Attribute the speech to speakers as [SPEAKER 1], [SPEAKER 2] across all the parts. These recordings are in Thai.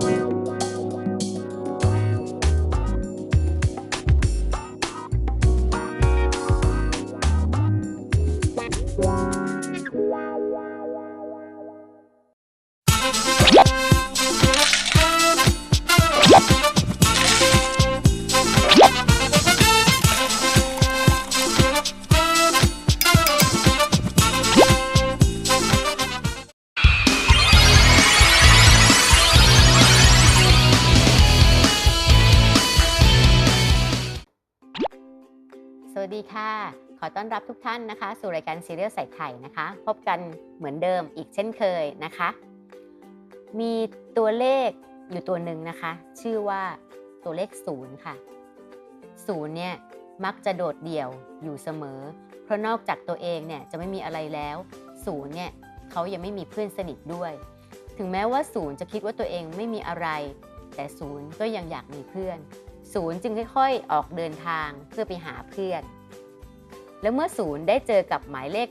[SPEAKER 1] สวั ดีค่ะ ขอต้อนรับทุกท่านนะคะ สู่รายการซีเรียลใส่ไข่นะคะ พบกันเหมือนเดิมอีกเช่นเคยนะคะ มีตัวเลขอยู่ตัวหนึ่งนะคะ ชื่อว่าตัวเลขศูนย์ค่ะศูนย์เนี่ยมักจะโดดเดี่ยวอยู่เสมอ เพราะนอกจากตัวเองเนี่ยจะไม่มีอะไรแล้วศูนย์เนี่ยเขายังไม่มีเพื่อนสนิทด้วย ถึงแม้ว่าศูนย์จะคิดว่าตัวเองไม่มีอะไร แต่ศูนย์ก็ยังอยากมีเพื่อน ศูนย์จึงค่อยๆ ออกเดินทางเพื่อไปหาเพื่อน แล้วเมื่อศูนย์ได้เจอกับหมายเลข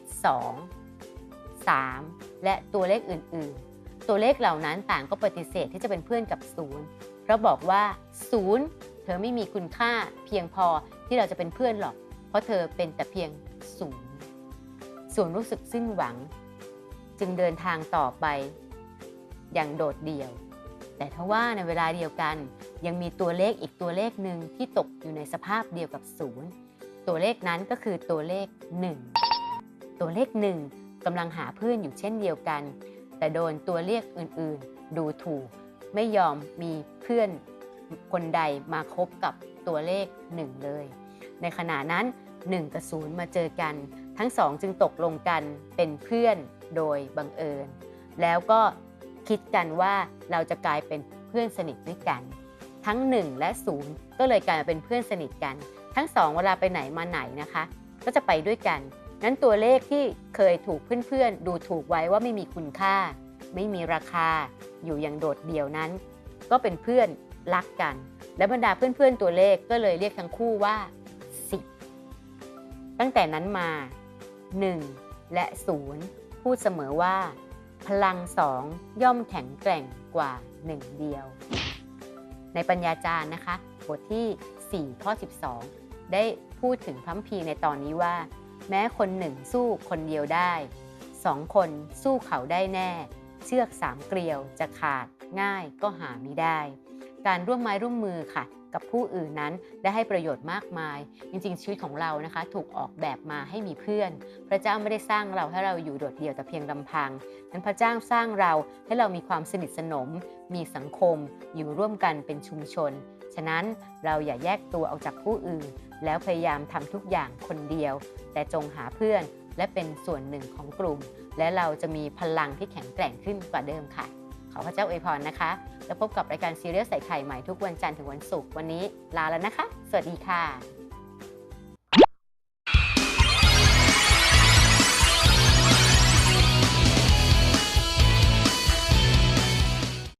[SPEAKER 1] 2 3 และตัวเลขอื่น ๆ ตัวเลขเหล่านั้นต่างก็ปฏิเสธที่จะเป็นเพื่อนกับศูนย์เพราะบอกว่าศูนย์เธอไม่มีคุณค่าเพียงพอที่เราจะเป็นเพื่อนหรอก เพราะเธอเป็นแต่เพียงศูนย์ศูนรู้สึกสิ้นหวัง จึงเดินทางต่อไป อย่างโดดเดี่ยว แต่ทว่าในเวลาเดียวกัน ยังมีตัวเลขอีกตัวเลขหนึ่งที่ตกอยู่ในสภาพเดียวกับศูนย์ ตัวเลขนั้นก็คือตัวเลข 1 ตัวเลข 1กำลังหาเพื่อนอยู่เช่นเดียวกัน แต่โดนตัวเลขอื่นๆ ดูถูก ไม่ยอมมีเพื่อนคนใดมาคบกับตัวเลข 1 เลย ในขณะนั้น 1 กับ 0 มาเจอกัน ทั้งสองจึงตกลงกันเป็นเพื่อนโดยบังเอิญ แล้วก็คิดกันว่าเราจะกลายเป็นเพื่อนสนิทด้วยกัน ทั้ง 1 และ 0 ก็เลยกลายมาเป็นเพื่อนสนิทกัน ทั้งสองเวลาไปไหนมาไหนนะคะ ก็จะไปด้วยกัน นั้นตัวเลขที่เคยถูกเพื่อนๆ ดูถูกไว้ว่าไม่มีคุณค่า ไม่มีราคา อยู่อย่างโดดเดี่ยวนั้น ก็เป็นเพื่อนรักกัน และบรรดาเพื่อนๆตัวเลขก็เลยเรียกทั้งคู่ว่า 10 ตั้งแต่นั้นมา 1 และ 0 พูดเสมอว่า พลังสองย่อมแข็งแกร่งกว่า1เดียว ในปัญญาจารย์นะคะบทที่ 4 ข้อ 12 ได้พูดถึงพระคัมพีในตอนนี้ว่า แม้คนหนึ่งสู้คนเดียวได้สองคนสู้เขาได้แน่ เชือกสามเกลียวจะขาดง่ายก็หาไม่ได้ การร่วมไม้ร่วมมือค่ะ กับผู้อื่นนั้นได้ให้ประโยชน์มากมาย จริงๆ ชีวิตของเรานะคะ ถูกออกแบบมาให้มีเพื่อน พระเจ้าไม่ได้สร้างเราให้เราอยู่โดดเดี่ยวแต่เพียงลำพังนั้นพระเจ้าสร้างเราให้เรามีความสนิทสนม มีสังคม อยู่ร่วมกันเป็นชุมชน ฉะนั้นเราอย่าแยกตัวออกจากผู้อื่น แล้วพยายามทำทุกอย่างคนเดียว แต่จงหาเพื่อนและเป็นส่วนหนึ่งของกลุ่ม และเราจะมีพลังที่แข็งแกร่งขึ้นกว่าเดิมค่ะ ขอพระเจ้าอวยพรนะคะ แล้วพบกับรายการซีเรียลใส่ไข่ใหม่ทุกวันจันทร์ถึงวันศุกร์วันนี้ลาแล้วนะคะ สวัสดีค่ะ